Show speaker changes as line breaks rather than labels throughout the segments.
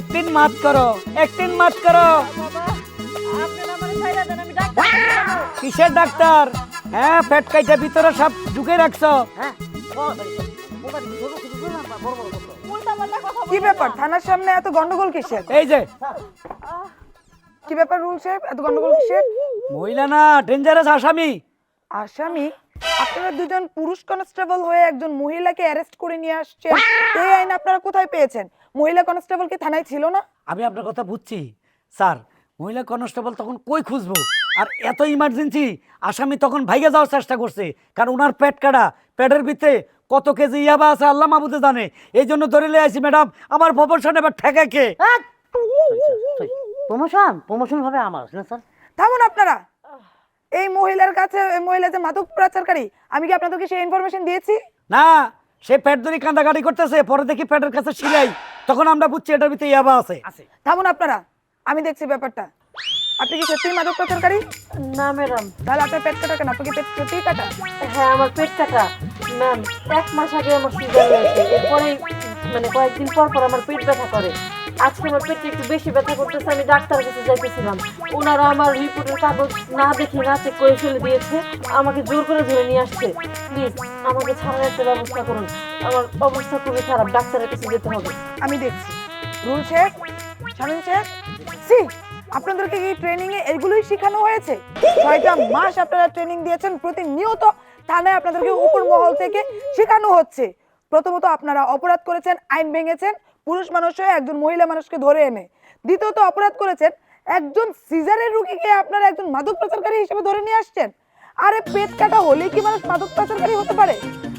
একদিন মাত করো একদিন মাত করো। কিসের ডাক্তার? হ্যাঁ পেট কাইটা ভিতরে সব ঢুকে রাখছো।
কি ব্যাপার? থানার সামনে এত গন্ডগোল কিসের?
এই যে।
কি ব্যাপার রুল সাহেব? এত গন্ডগোল কিসের?
মহিলা না ডেঞ্জারাস আসামি।
আসামি? আপনারা দুজন পুরুষ কনস্টেবল হয়ে একজন মহিলাকে অ্যারেস্ট করে নিয়ে আসছেন। এই আইন আপনারা কোথায় পেয়েছেন? মহিলা কনস্টেবল কি থানায় ছিল না?
আমি আপনার কথা বুঝছি। স্যার মহিলা কনস্টেবল তখন কই খুঁজবো? আর এত ইমার্জেন্সি আসামি তখন ভাইগে যাওয়ার চেষ্টা করছে। কারণ ওনার পেট কাটা পেটের ভিতরে কত কেজি ইয়াবা আছে আল্লাহ মাহবুদে জানে। এই জন্য ধরে লিয়ে আসি ম্যাডাম আমার প্রপোর্শন এবার ঠেকা কে?
প্রমোশন প্রমোশন হবে আমার না স্যার।
থামুন আপনারা। এই মহিলার কাছে এই মহিলা যে মাদক পাচারকারী আমি কি আপনাদেরকে সেই ইনফরমেশন দিয়েছি?
না সে পেট ধরে কান্দাকাটি করতেছে পরে দেখি পেটের কাছে সিলাই তখন আমরা বুঝছি এটার ভিতরে ইয়াবা আছে।
থামুন আপনারা আমি দেখছি ব্যাপারটা। আপনি কি সত্যি মাদক পাচারকারী?
না ম্যাডাম।
তাহলে আপনার পেট কাটা কেন? আপনি কি পেট সত্যি কাটা?
হ্যাঁ আমার পেট কাটা। ম্যাম এক মাস আগে আমার সিজার হয়েছে। এরপরে মানে কয়েকদিন পর পর আমার পেট ব্যথা করে। আজকে আমার পেটে একটু বেশি ব্যথা করতেছে, আমি ডাক্তারের কাছে যাইতেছিলাম। ওনারা আমার রিপোর্টের কাগজ না দেখে না চেক করে ফেলে দিয়েছে, আমাকে জোর করে ধরে নিয়ে আসছে। প্লিজ, আমাকে ছাড়ার একটা ব্যবস্থা করুন। আমার অবস্থা খুবই খারাপ, ডাক্তারের কাছে যেতে হবে।
আমি দেখছি। রুল শেখ শামিম শেখ সি আপনাদেরকে কি ট্রেনিং এ এগুলোই শেখানো হয়েছে? ছয়টা মাস আপনারা ট্রেনিং দিয়েছেন প্রতিনিয়ত থানায় আপনাদেরকে উপর মহল থেকে শেখানো হচ্ছে। প্রথমত আপনারা অপরাধ করেছেন, আইন ভেঙেছেন পুরুষ মানুষ হয়ে একজন মহিলা মানুষকে ধরে এনে। দ্বিতীয়ত অপরাধ করেছেন একজন সিজারের রুগীকে আপনারা একজন মাদক পাচারকারী হিসেবে ধরে নিয়ে আসছেন। আরে পেট কাটা হলে কি মানুষ মাদক পাচারকারী হতে পারে?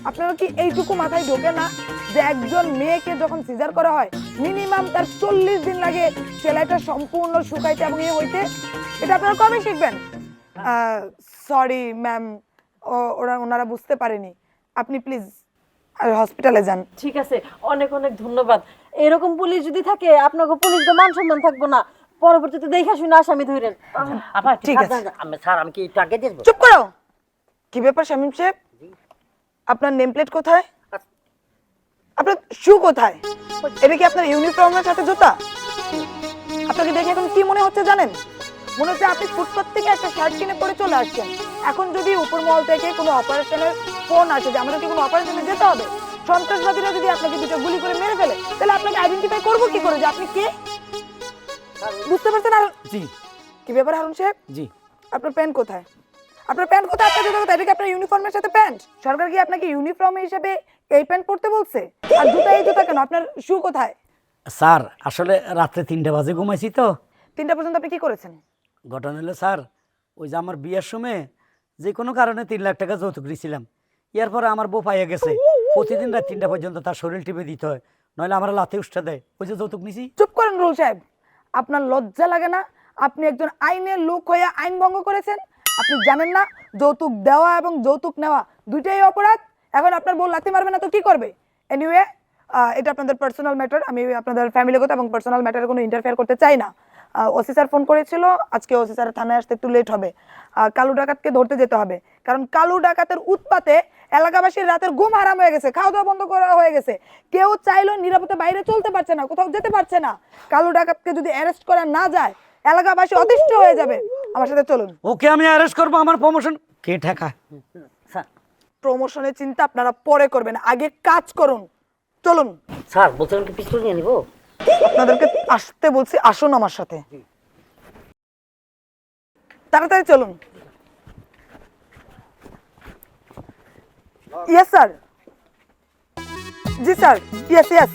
আপনারা কি এইটুকু মাথায় ঢোকে না যে একজন মেয়েকে যখন সিজার করা হয় মিনিমাম তার চল্লিশ দিন লাগে সেলাইটা সম্পূর্ণ শুকাইতে এবং ইয়ে হইতে? এটা আপনারা কবে শিখবেন? সরি ম্যাম ওরা, ওনারা বুঝতে পারেনি। আপনি প্লিজ হসপিটালে যান।
ঠিক আছে, অনেক অনেক ধন্যবাদ। এরকম পুলিশ যদি থাকে আপনাকে পুলিশ তো মান সম্মান থাকব না। পরবর্তীতে দেখা শুনে আসামি ধরেন।
আপা
ঠিক আছে।
আমি স্যার আমি কি আগে দিয়ে
চুপ করো। কি ব্যাপার শামিম সাহেব? আপনার নেম প্লেট কোথায় আপনার শু কোথায়? এটা কি আপনার ইউনিফর্মের সাথে জুতা? আপনাকে দেখে এখন কি মনে হচ্ছে জানেন? মনে হচ্ছে আপনি ফুটপাত থেকে একটা শার্ট কিনে পরে চলে আসছেন। এখন যদি উপর মহল থেকে কোনো অপারেশনের ফোন আসে যে আমাদেরকে কোনো অপারেশনে যেতে হবে সন্ত্রাসবাদীরা যদি আপনাকে দুটো গুলি করে মেরে ফেলে তাহলে আপনাকে আইডেন্টিফাই করব কি করে? যে আপনি কে? বুঝতে পারছেন আর
জি।
কি ব্যাপার হারুন সাহেব?
জি।
আপনার প্যান্ট কোথায়? আপনার প্যান্ট কোথায়? আপনার জুতা কোথায় এটা কি আপনার ইউনিফর্মের সাথে প্যান্ট। সরকার কি আপনাকে ইউনিফর্ম হিসেবে এই প্যান্ট পরতে বলছে? আর জুতা এই জুতা কেন? আপনার শু কোথায়?
স্যার আসলে রাত্রে তিনটে বাজে ঘুমাইছি তো।
তিনটা পর্যন্ত আপনি কি করেছেন?
ঘটনা হলো স্যার ওই যে আমার বিয়ের সময় যে কোনো কারণে তিন লাখ টাকা যৌতুক দিয়েছিলাম এরপরে আমার বউ পাইয়া গেছে। প্রতিদিন রাত তিনটা পর্যন্ত তার শরীর টিপে দিতে হয়। নইলে আমার লাথি উষ্ঠা দেয়। ওই যে যৌতুক নিছি।
চুপ করেন রুল সাহেব। আপনার লজ্জা লাগে না? আপনি একজন আইনের লোক হয়ে আইন ভঙ্গ করেছেন? আপনি জানেন না, যৌতুক দেওয়া এবং যৌতুক নেওয়া দুইটাই অপরাধ? এখন আপনার বউ লাথি মারবে না তো কি করবে? এনিওয়ে এটা আপনাদের পার্সোনাল ম্যাটার আমি আপনাদের ফ্যামিলিগত এবং পার্সোনাল ম্যাটারে কোনো ইন্টারফেয়ার করতে চাই না। ওসি স্যার ফোন করেছিল আজকে ওসি স্যার থানায় আসতে একটু লেট হবে। কালু ডাকাতকে ধরতে যেতে হবে। কারণ কালু ডাকাতের উৎপাতে এলাকাবাসীর রাতের ঘুম হারাম হয়ে গেছে খাওয়া দাওয়া বন্ধ করা হয়ে গেছে। কেউ চাইলেও নিরাপদে বাইরে চলতে পারছে না কোথাও যেতে পারছে না। কালু ডাকাতকে যদি অ্যারেস্ট করা না যায় এলাকাবাসী অতিষ্ঠ হয়ে যাবে। আমার সাথে চলুন।
ওকে আমি অ্যারেস্ট করব আমার প্রমোশন কে ঠেকা?
স্যার।
প্রমোশনের চিন্তা আপনারা পরে করবেন আগে কাজ করুন। চলুন।
স্যার বলছিলাম কি পিস্তল নিয়ে নিবো?
আপনাদেরকে আসতে বলছি, আসুন আমার সাথে। তাড়াতাড়ি চলুন। ইয়েস স্যার জি sir yes yes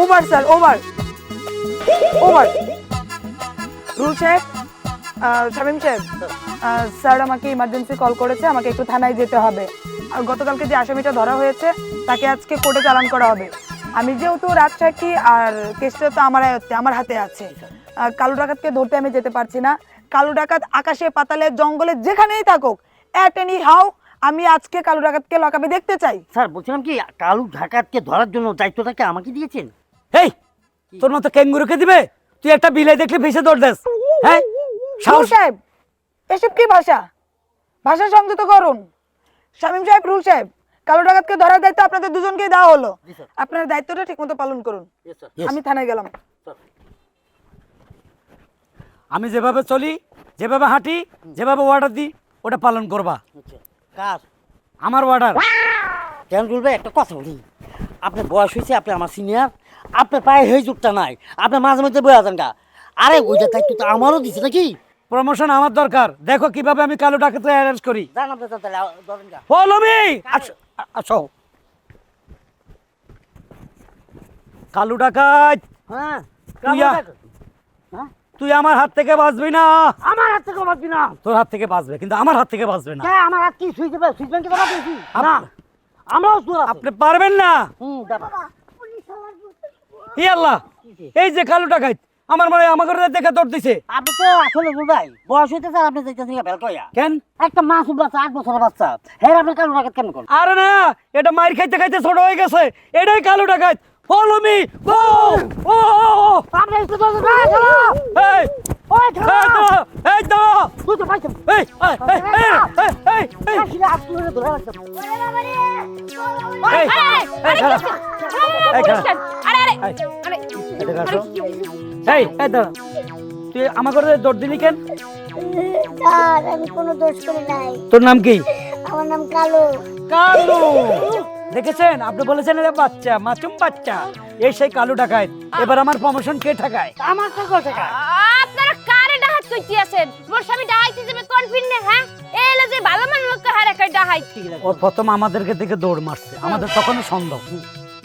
over sir over over rule সাহেব শামীম সাহেব স্যার আমাকে ইমার্জেন্সি কল করেছে, আমাকে একটু থানায় যেতে হবে। আর গতকালকে যে আসামিটা ধরা হয়েছে, তাকে আজকে কোর্টে চালান করা হবে। আমি যেহেতু রাজশাহী আর কেসটা তো আমার আয়ত্তে আমার হাতে আছে। কালো ডাকাতকে ধরতে আমি যেতে পারছি না। কালো ডাকাত আকাশে পাতালে জঙ্গলে যেখানেই থাকুক অ্যাট এনি হাউ আমি আজকে কালো ডাকাতকে লকাবে দেখতে চাই।
স্যার বলছিলাম কি কালু ঢাকাতকে ধরার জন্য দায়িত্বটাকে আমাকে দিয়েছেন?
এই তোর মতো ক্যাঙ্গুরুকে দিবে? তুই একটা বিলাই দেখলে ভেসে দৌড় দেস। হ্যাঁ
রুল সাহেব এসব কি ভাষা? ভাষা সংযত করুন। শামীম সাহেব রুল সাহেব। কালো ডাকাতকে ধরার দায়িত্ব আপনাদের দুজনকেই দেওয়া হলো। আপনার দায়িত্বটা ঠিকমতো পালন করুন। আমি থানায় গেলাম।
আমি যেভাবে চলি যেভাবে হাঁটি যেভাবে অর্ডার দিই ওটা পালন করবা।
আচ্ছা। কার?
আমার অর্ডার
কেন বলবে একটা কথা বলি। আপনার বয়স হয়েছে আপনি আমার সিনিয়র আপনার পায়ে হয়ে যুগটা নাই। আপনি মাঝে মধ্যে বয়ে আছেন গা। আরে ওইটা দায়িত্ব তো আমারও দিছে নাকি?
প্রমোশন আমার দরকার। দেখো কীভাবে আমি কালো ডাকাতে অ্যারেঞ্জ করি।
জান আপনি তাহলে ধরেন গা।
ফলো মি আসো। কালু ডাকাত!
হ্যাঁ
তুই
হ্যাঁ?
তুই আমার হাত থেকে বাঁচবি না।
আমার হাত থেকে বাঁচবি না।
তোর হাত থেকে বাঁচবে কিন্তু আমার হাত থেকে বাঁচবে না।
কে আমার হাত কি সুইচ দেবে? সুইচ ব্যাংকে দেবা দিয়েছি? না আমরাও সুর
আপনি পারবেন না?
হুম দেবা
ই আল্লাহ এই যে কালু ডাকাত আমার মনে হয় আমাকে দেখে দৌড় দিছে
আপনি তো আসলে বুঝাই বয়স হইতে স্যার আপনি যাইতেছেন বেল কইয়া
কেন
একটা মাসুম বাচ্চা আট বছরের বাচ্চা হ্যাঁ আপনি কারণ রাখাত কেন করেন
আরে না এটা মার খাইতে খাইতে ছোট হয়ে গেছে এটাই কালু ডাকাত ফলো মি ও ও
আপনি একটু চলো
এই
ওই
এই দাঁড়া, এই দাঁড়া,
তুই তো পাইছেন
এই এই এই এই এই এই এই, এই। এই এই। এই এই দাঁড়া। তুই আমার ঘরে দৌড় দিলি কেন?
স্যার আমি কোনো দোষ করি নাই।
তোর নাম কি?
আমার নাম কালো।
কালু! দেখেছেন? আপনি বলেছেন এটা বাচ্চা মাসুম বাচ্চা। এই সেই কালু ডাকাত এবার আমার প্রমোশন কে ঠাকায়?
আমার তো কয় টাকা
আপনারা কারে ডাহাত কইতে আছেন মোর স্বামী ডাহাইতে যাবে কনফিডেন্ট হ্যাঁ? যে ভালো মানুষ হারে কই
ও প্রথম আমাদেরকে দেখে দৌড় মারছে। আমাদের তখনও সন্দেহ।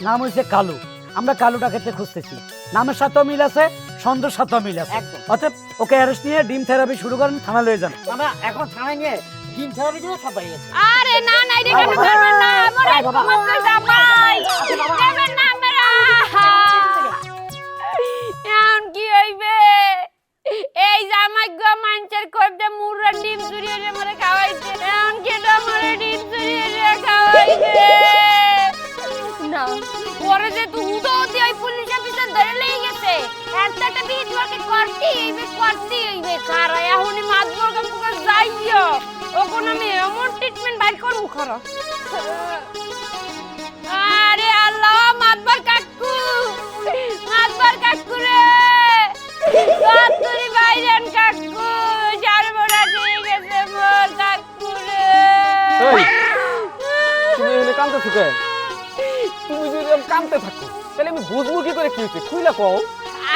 নাম হয়েছে কালু। আমরা কালু ডাকাতে খুঁজতেছি। নামের সাথেও মিল আছে সন্দেহের সাথে মিল আছে। অতএব ওকে অ্যারেস্ট নিয়ে ডিম থেরাপি শুরু করেন থানা লয়ে যান
আমরা এখন থানায় নিয়ে ডিম থেরাপি দিলে সব হয়ে গেছে
আরে না না এটা কেন করবেন না মরে
আয় বাবা।
ভাই জামাই দেবেন না আমরা এখন কি হইবে এই জামাই গো মাঞ্চের বিহিত ওকে করতে হইবে করতে হইবে কারা এখনই মাত বর্গ মুখে যাইও। ওখানে আমি এমন ট্রিটমেন্ট বাইর করব, খারা। আরে আল্লাহ মাতবার কাকু মাতবার কাকু রে। কাকুরি বাইরেন কাকু সর্বনা দিয়ে গেছে মোর কাকু রে।
তুমি এখানে থাকো, তাহলে আমি বুঝব কি করে কি হচ্ছে খুইলা কও।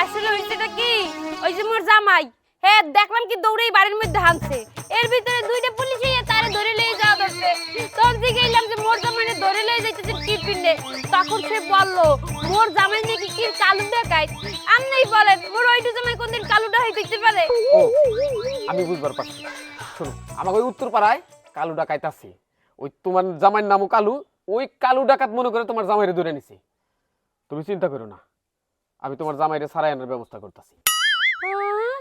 আসলে হইছেটা কি? ওই যে মোর জামাই হ্যাঁ দেখলাম কি দৌড়েই বাড়ির মধ্যে হানছে। এর ভিতরে দুইটা পুলিশ এসে তারে ধরে লয়ে যাওয়া ধরছে। তখন এলাম যে মোর জামাইনে ধরে লয়ে যাইতেছে টিফিনে তখন সে বলল, মোর জামাই নাকি কি কালু দেখায়? আমনেই বলেন মোর ওইটু জামাই কোনদিন কালুটা হয়ে দেখতে পারে?
আমি বুঝবার পারছি শোনো, আমাকে ওই উত্তর পাড়ায় কালু ডাকাইত আছে ওই তোমার জামাইয়ের নামও কালু, ওই কালু ডাকাত মনে করে তোমার জামাইরে ধরে নিছে। তুমি চিন্তা করো না। আমি তোমার জামাইরে সারাই আনার ব্যবস্থা করতেছি।
আহ,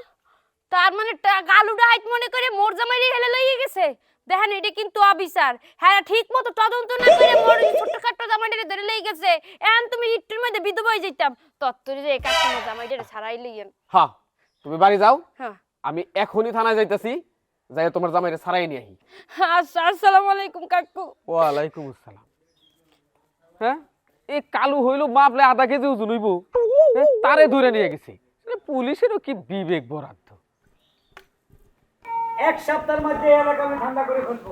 তার মানে কালুটা হাইট মনে করে মোর জামাইরে হেলে লইয়ে গেছে? দেখেন এটা কিন্তু অবিচার। হ্যাঁ ঠিক মতো তদন্ত না করে মোর এই ছোট্টখাট্ট জামাইটারে ধরে লই গেছে। এখন তুমি একটুর মধ্যে বিধবা হয়ে যেতাম তত্তরে যে কাস্টমার জামাইটারে ছাড়াই লইয়েন
হ্যাঁ তুমি বাড়ি যাও।
হ্যাঁ।
আমি এখনই থানায় যাইতাছি যাই তোমার জামাইরে সারাই নিয়ে আহি।
আচ্ছা আসসালামু আলাইকুম কাকু।
ওয়ালাইকুম আসসালাম। হ্যাঁ? এই কালু হইল মাপলে আধা কেজি ওজন হইব। তারে ধরে নিয়ে গেছে। পুলিশেরও কি বিবেক বরাদ্দ।
এক সপ্তাহের মধ্যে এলাকা আমি ঠান্ডা করে ফেলব।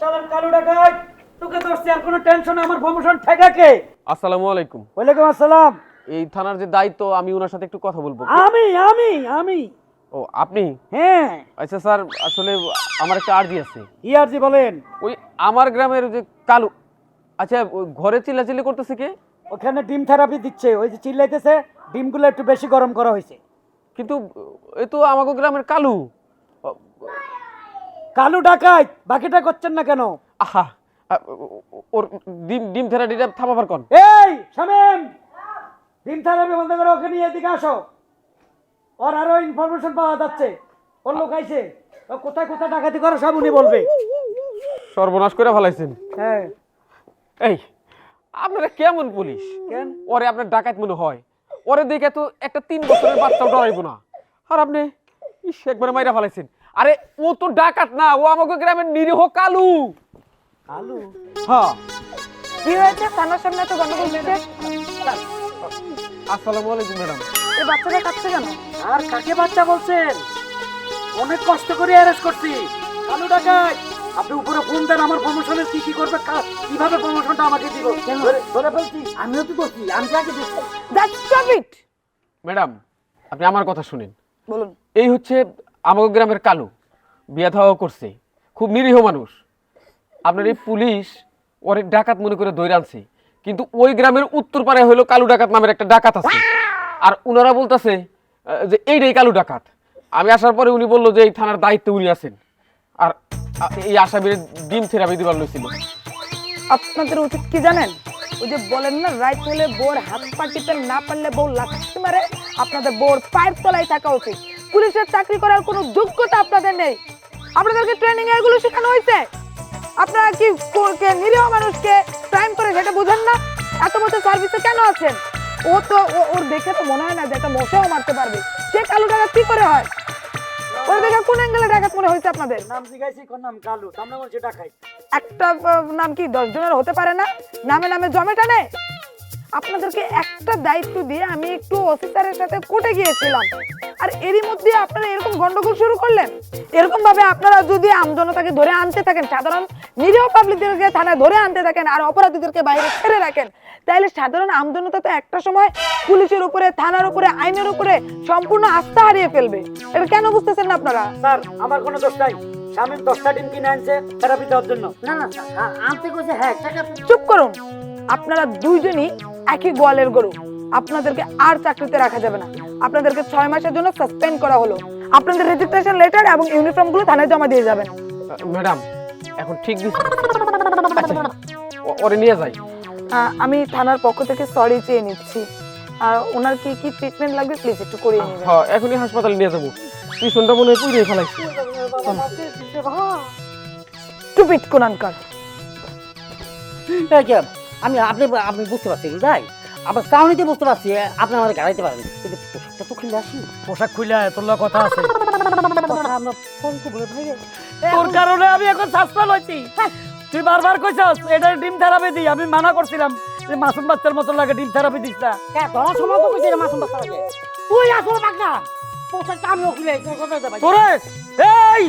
সালাম কালু ডাকাত তোকে ধরছি আর কোনো টেনশন আমার প্রমোশন ঠেকাকে
আসসালামু আলাইকুম।
ওয়ালাইকুম আসসালাম।
এই থানার যে দায়িত্ব আমি ওনার সাথে একটু কথা বলব।
আমি আমি আমি।
ও আপনি?
হ্যাঁ।
আচ্ছা স্যার আসলে আমার একটা আর্জি আছে।
ইয়ারজি বলেন?
ওই আমার গ্রামের যে কালু আচ্ছা ঘরে চিল্লাচিল্লি করতেছে কি?
ওখানে ডিম থেরাপি দিচ্ছে ওই যে চিল্লাইতেছে ডিমগুলো একটু বেশি গরম করা হয়েছে।
কিন্তু এ তো আমাকে গ্রামের কালু।
কালু ডাকাত বাকিটা করছেন না কেন?
আহা ওর ডিম ডিম থেরাপিটা থামাবার কন।
এই শামিম! ডিম থেরাপি বন্ধ করে ওকে নিয়ে এদিকে আসো। ওর আরও ইনফরমেশন পাওয়া যাচ্ছে। ওর লোক আইছে। ও কোথায় কোথায় ডাকাতি করে সব উনি বলবে।
সর্বনাশ করে ফেলাইছেন।
হ্যাঁ।
এই আপনারা কেমন পুলিশ?
কেন?
ওরে আপনার ডাকাত মনে হয়। ওরে দেখে তো একটা তিন বছরের বাচ্চাও ডরাইবো না। আর আপনি ইস একবারে মাইরা ফেলাইছেন। আরে ও তো ডাকাত না ও আমাকে গ্রামের নিরীহ কালু।
কালু?
হ্যাঁ।
কি হয়েছে? থানার সামনে এত গন্ডগোল হয়েছে?
আসসালামু আলাইকুম ম্যাডাম।
এই বাচ্চাটা কাঁদছে কেন?
আর কাকে বাচ্চা বলছেন? অনেক কষ্ট করে অ্যারেস্ট করছি। কালু ডাকাত আপনি উপরে ফোন দেন আমার প্রমোশনের কি কি করবে কা- কীভাবে প্রমোশনটা আমাকে দিব? ধরে- ধরে ফেলছি
আমিও তো করছি আমি দিচ্ছি
দ্যাটস স্টপ ইট
ম্যাডাম আপনি আমার কথা শুনেন।
বলুন।
এই হচ্ছে আমাদের গ্রামের কালু। বিয়া থাওয়া করছে। খুব নিরীহ মানুষ। আপনার এই পুলিশ ওরে ডাকাত মনে করে দৈর আনছে। কিন্তু ওই গ্রামের উত্তর পাড়ায় হলো কালু ডাকাত নামের একটা ডাকাত আছে। আর উনারা বলতেছে যে এইটাই কালু ডাকাত। আমি আসার পরে উনি বলল যে এই থানার দায়িত্বে উনি আছেন। আর এই আসামির ডিম থেরাপি দিবার লইছিল।
আপনাদের উচিত কি জানেন? ওই যে বলেন না রাইট হলে বোর হাত পা টিপে না পারলে বউ লাথি মারে, আপনাদের বোর পায়ের তলায় থাকা উচিত। পুলিশের চাকরি করার কোনো যোগ্যতা আপনাদের নেই। আপনাদেরকে ট্রেনিং এগুলো শেখানো হয়েছে? আপনারা কি নিরীহ মানুষকে ক্রাইম করে সেটা বুঝেন না? এত বছর সার্ভিসে কেন আছেন? ও তো ওর দেখে তো মনে হয় না যে একটা মশাও মারতে পারবে। সে কালো টাকা কি করে হয়? ওর দেখে কোন অ্যাঙ্গেলে ডাকাত মনে হয়েছে আপনাদের?
নাম জিজ্ঞাসি কোন নাম কালু সামনে বলছে ডাকাই।
একটা নাম কি দশ জনের হতে পারে না? নামে নামে জমে টানে আপনাদেরকে একটা দায়িত্ব দিয়ে আমি একটু অফিসারের সাথে কোর্টে গিয়েছিলাম। আর এরই মধ্যে আপনারা এরকম গন্ডগোল শুরু করলেন? এরকম ভাবে আপনারা যদি আমজনতাকে ধরে আনতে থাকেন সাধারণ নিরীহ পাবলিকদেরকে থানায় ধরে আনতে থাকেন আর অপরাধীদেরকে বাইরে ছেড়ে রাখেন তাহলে সাধারণ আমজনতা তো একটা সময় পুলিশের উপরে থানার উপরে আইনের উপরে সম্পূর্ণ আস্থা হারিয়ে ফেলবে। এটা কেন বুঝতেছেন না আপনারা?
স্যার আমার কোনো দোষ নাই। স্বামীর দশটা ডিম কিনে আনছে থেরাপি দেওয়ার জন্য।
না না স্যার, আনতে কইছে হ্যাঁ
চুপ করুন। আপনারা দুইজনই একই গোয়ালের গরু। আপনাদেরকে আর চাকরিতে রাখা যাবে না। আপনাদেরকে ছয় মাসের জন্য সাসপেন্ড করা হলো। আপনাদের রেজিস্ট্রেশন লেটার এবং ইউনিফর্মগুলো থানায় জমা দিয়ে যাবেন।
ম্যাডাম এখন ঠিক আচ্ছা ওরে নিয়ে যাই।
আমি থানার পক্ষ থেকে সরি চেয়ে নিচ্ছি। আর ওনার কি কি ট্রিটমেন্ট লাগবে প্লিজ একটু করে নেবেন।
হ্যাঁ এখনই হাসপাতালে নিয়ে যাব। পিছনটা মনে হয় পুড়িয়ে ফেলাইছি।
টুপিট কোনানকার
এই যে, আমি আপনি আপনি বুঝতে পারছি তাই আপনার চাউনিতে বুঝতে পারছি আপনি আমাদের গাড়াইতে পারবেন। কিন্তু পোশাকটা তো খুলে আসি
পোশাক খুলে তোর কথা আছে।
আমরা ফোন করে ভাই।
তোর কারণে আমি এখন সাসপেন্ড হইছি তুই বারবার কইছস এটা ডিম থেরাপি দি আমি মানা করছিলাম। যে মাসুম বাচ্চার মতো লাগে ডিম থেরাপি দিস না।
ধরার সময় তো মাসুম বাচ্চা লাগে। তুই আসলে বাগনা পোশাকটা আমিও খুলে কথা
এই!